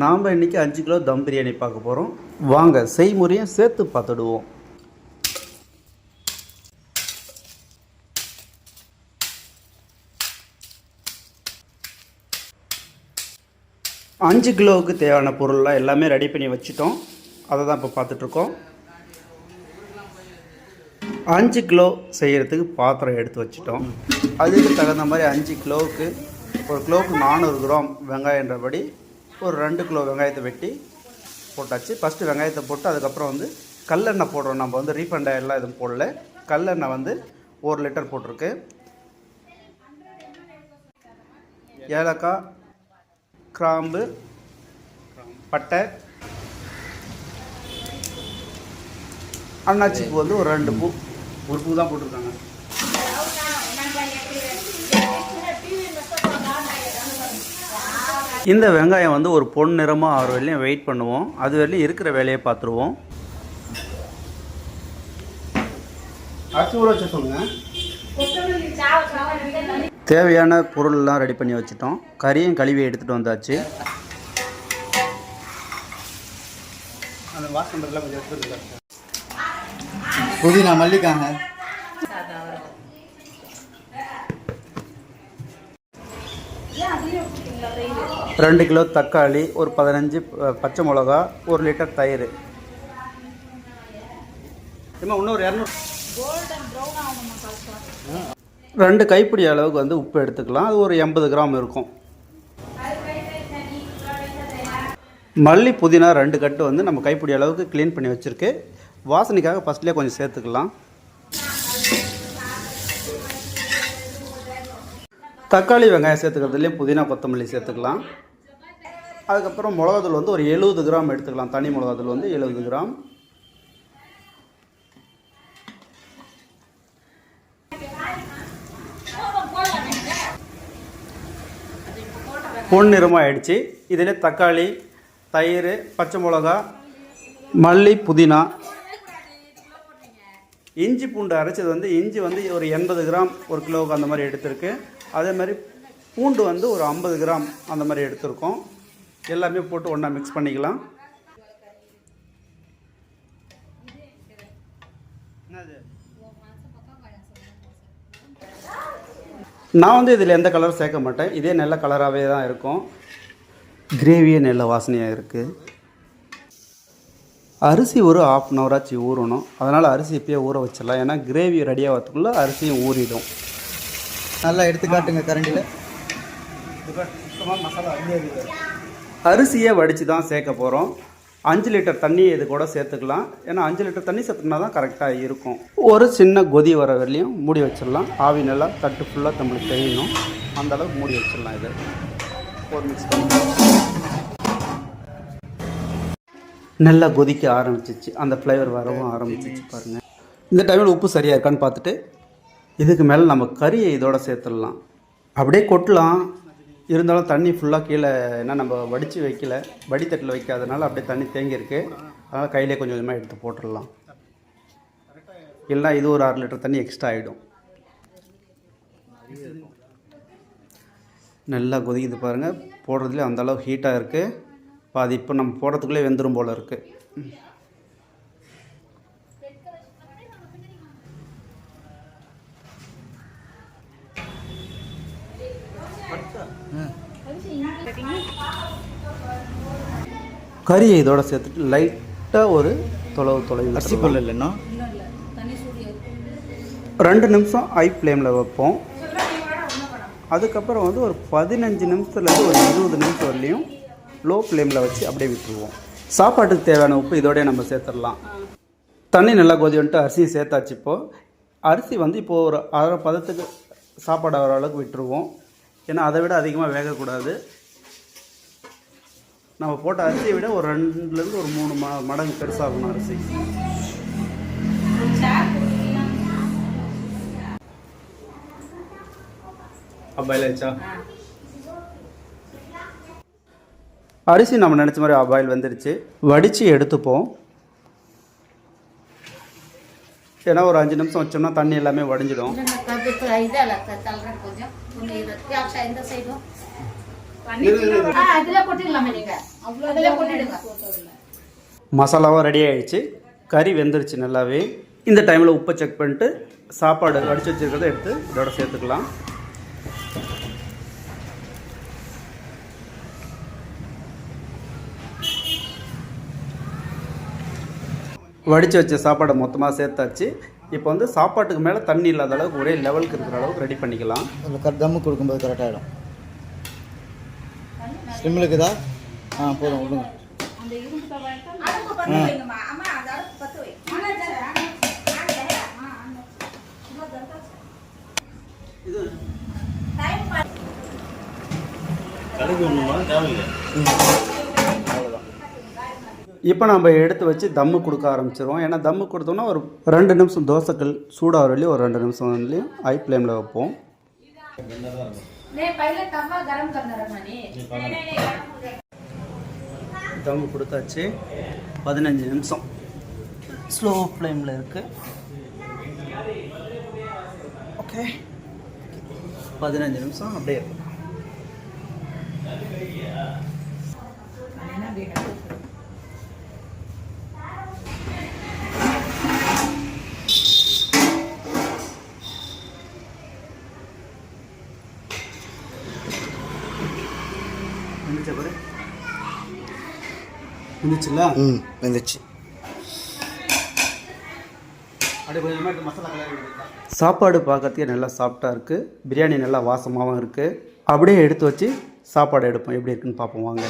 நாம் இன்றைக்கி அஞ்சு கிலோ தம் பிரியாணி பார்க்க போகிறோம் வாங்க செய்முறையும் சேர்த்து பார்த்துடுவோம். அஞ்சு கிலோவுக்கு தேவையான பொருள்லாம் எல்லாமே ரெடி பண்ணி வச்சுட்டோம். அதை தான் இப்போ பார்த்துட்ருக்கோம். அஞ்சு கிலோ செய்கிறதுக்கு பாத்திரம் எடுத்து வச்சிட்டோம். அதுக்கு தகுந்த மாதிரி அஞ்சு கிலோவுக்கு ஒரு கிலோவுக்கு நானூறு கிராம் வெங்காயன்றபடி ஒரு ரெண்டு கிலோ வெங்காயத்தை வெட்டி போட்டாச்சு. ஃபஸ்ட்டு வெங்காயத்தை போட்டு அதுக்கப்புறம் வந்து கல்லெண்ணெய் போடுறோம். நம்ம வந்து ரீஃபண்ட் ஆயிலெலாம் எதுவும் போடல. கல்லெண்ணெய் வந்து ஒரு லிட்டர் போட்டிருக்கு. ஏலக்காய் கிராம்பு பட்டை அண்ணாச்சி பூ வந்து ஒரு ரெண்டு பூ ஒரு பூ தான் போட்டிருக்காங்க. இந்த வெங்காயம் வந்து ஒரு பொன் நிறமாக ஆறு வரையிலையும் வெயிட் பண்ணுவோம். அது வரையிலும் இருக்கிற வேலையை பார்த்துருவோம். தேவையான பொருள்லாம் ரெடி பண்ணி வச்சுட்டோம். கறியும் கழுவி எடுத்துகிட்டு வந்தாச்சு. புதினா மல்லிக்காங்க ரெண்டு கிலோ தக்காளி ஒரு பதினஞ்சு பச்சை மிளகா ஒரு லிட்டர் தயிர். இன்னொரு இரநூறு. ரெண்டு கைப்பிடி அளவுக்கு வந்து உப்பு எடுத்துக்கலாம். அது ஒரு எண்பது கிராம் இருக்கும். மல்லி புதினா ரெண்டு கட்டு வந்து நம்ம கைப்பிடி அளவுக்கு க்ளீன் பண்ணி வச்சுருக்கு. வாசனைக்காக ஃபஸ்ட்லேயே கொஞ்சம் சேர்த்துக்கலாம். தக்காளி வெங்காயம் சேர்த்துக்கிறதுலேயே புதினா கொத்தமல்லி சேர்த்துக்கலாம். அதுக்கப்புறம் மிளகாத்தூள் வந்து ஒரு எழுபது கிராம் எடுத்துக்கலாம். தனி மிளகாத்தூள் வந்து எழுபது கிராம். பொன்னிறமாக ஆயிடுச்சு. இதில் தக்காளி தயிர் பச்சை மிளகா மல்லி புதினா. இஞ்சி பூண்டு அரைச்சது வந்து இஞ்சி வந்து ஒரு எண்பது கிராம் ஒரு கிலோவுக்கு அந்த மாதிரி எடுத்திருக்கு. அதே மாதிரி பூண்டு வந்து ஒரு ஐம்பது கிராம் அந்த மாதிரி எடுத்திருக்கோம். எல்லாமே போட்டு ஒன்றா மிக்ஸ் பண்ணிக்கலாம். நான் வந்து இதில் எந்த கலரும் சேர்க்க மாட்டேன். இதே நல்ல கலராகவே தான் இருக்கும். கிரேவியே நல்ல வாசனையாக இருக்குது அரிசி ஒரு ஆஃப் அன் ஹவராச்சு ஊறணும். அதனால் அரிசி இப்போயே ஊற வச்சிடலாம். ஏன்னா கிரேவி ரெடியாக வரத்துக்குள்ளே அரிசியும் ஊறிடும். நல்லா எடுத்து காட்டுங்க கரண்டியில். அரிசியை வடித்து தான் சேர்க்க போகிறோம் அஞ்சு லிட்டர் தண்ணி இது கூட சேர்த்துக்கலாம். ஏன்னா அஞ்சு லிட்டர் தண்ணி சேர்த்துனா தான் கரெக்டாக இருக்கும். ஒரு சின்ன கொதி வர வரலையும் மூடி வச்சிடலாம். ஆவி நல்லா தட்டு ஃபுல்லாக நம்மளுக்கு தெரியணும் அந்தளவுக்கு மூடி வச்சிடலாம் இதை. ஒரு மிக்ஸ் பண்ணி நல்லா கொதிக்க ஆரம்பிச்சிச்சு. அந்த ஃப்ளேவர் வரவும் ஆரம்பிச்சிச்சு பாருங்கள் இந்த டைமில் உப்பு சரியாக இருக்கான்னு பார்த்துட்டு இதுக்கு மேலே நம்ம கறியை இதோட சேர்த்துடலாம். அப்படியே கொட்டலாம். இருந்தாலும் தண்ணி ஃபுல்லாக கீழே ஏன்னா நம்ம வடித்து வைக்கல. வடித்தட்டில் வைக்காதனால அப்படியே தண்ணி தேங்கியிருக்கு. அதனால் கையிலே கொஞ்சம் கொஞ்சமாக எடுத்து போட்டுடலாம். இல்லைனா இது ஒரு அரை லிட்டர் தண்ணி எக்ஸ்ட்ரா ஆகிடும் நல்லா கொதிக்குது பாருங்கள் போடுறதுலேயே அந்தளவு ஹீட்டாக இருக்குது பாதி இப்போ நம்ம போடுறதுக்குள்ளே வெந்துடும் போல் இருக்குது கறியை இதோட சேர்த்துட்டு லைட்டாக ஒரு தொலைவு தொலைவு அரிசி பொருள் இல்லைன்னா ரெண்டு நிமிஷம் ஹை ஃப்ளேமில் வைப்போம். அதுக்கப்புறம் வந்து ஒரு பதினஞ்சு நிமிஷத்துலேருந்து ஒரு இருபது நிமிஷம் வரலையும் லோ ஃப்ளேமில் வச்சு அப்படியே விட்டுருவோம். சாப்பாட்டுக்கு தேவையான உப்பு இதோடய நம்ம சேர்த்துடலாம். தண்ணி நல்லா கொதி வந்துட்டு அரிசியும் சேர்த்தாச்சு இப்போது அரிசி வந்து இப்போது ஒரு அரை பதத்துக்கு சாப்பாடு வர அளவுக்கு விட்டுருவோம். ஏன்னா அதை விட அதிகமாக வேகக்கூடாது. நம்ம போட்ட அரிசியை விட ஒரு ரெண்டுலேருந்து ஒரு மூணு ம மடங்கு பெருசாகணும் அரிசி. அப்பாயில் ஆச்சா அரிசி நம்ம நினச்ச மாதிரி அபாயில் வந்துருச்சு. வடித்து எடுத்துப்போம். ஏன்னா ஒரு அஞ்சு நிமிஷம் வச்சோம்னா தண்ணி எல்லாமே வடிஞ்சிடும். ஆ, அதுல கொட்டிடலாமா நீங்க? அதுல கொட்டிடுங்க மசாலாவும் ரெடி ஆயிடுச்சு. கறி வெந்துருச்சு நல்லாவே. இந்த டைமில் உப்பை செக் பண்ணிட்டு சாப்பாடு வடிச்சு வச்சிருக்கிறத எடுத்து இதோட சேர்த்துக்கலாம். வடித்து வச்ச சாப்பாடை மொத்தமாக சேர்த்தாச்சு. இப்போ வந்து சாப்பாட்டுக்கு மேலே தண்ணி இல்லாத அளவுக்கு ஒரே லெவலுக்கு இருக்கிற அளவுக்கு ரெடி பண்ணிக்கலாம். தம்மு கொடுக்கும்போது கரெக்டாகிடும் ஸ்லிம்மில் இருக்குதா? ஆ போதும் விடுங்க. அடுப்பு பத்து வைங்கம்மா இப்போ நம்ம எடுத்து வச்சு தம்மு கொடுக்க ஆரம்பிச்சிருவோம். ஏன்னா தம்மு கொடுத்தோன்னா ஒரு ரெண்டு நிமிஷம் தோசைக்கல் சூடாக வரலையும் ஒரு ரெண்டு நிமிஷம் வரலையும் ஹை ஃப்ளேமில் வைப்போம் தம்மு கொடுத்தாச்சு. பதினஞ்சு நிமிஷம். ஸ்லோ ஃப்ளேமில் இருக்குது ஓகே பதினஞ்சு நிமிஷம் அப்படியே. இருக்கும் வந்துச்சுல்ல ம் வந்துச்சு சாப்பாடு பார்க்கறதுக்கே நல்லா சாஃப்டாக இருக்குது பிரியாணி நல்லா வாசமாகவும் இருக்குது அப்படியே எடுத்து வச்சு சாப்பாடு எடுப்போம். எப்படி இருக்குன்னு பார்ப்போம். வாங்க.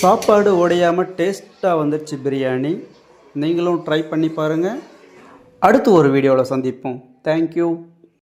சாப்பாடு உடையாமல் டேஸ்ட்டாக வந்துருச்சு பிரியாணி. நீங்களும் ட்ரை பண்ணி பாருங்கள் அடுத்து ஒரு வீடியோவில் சந்திப்போம். தேங்க்யூ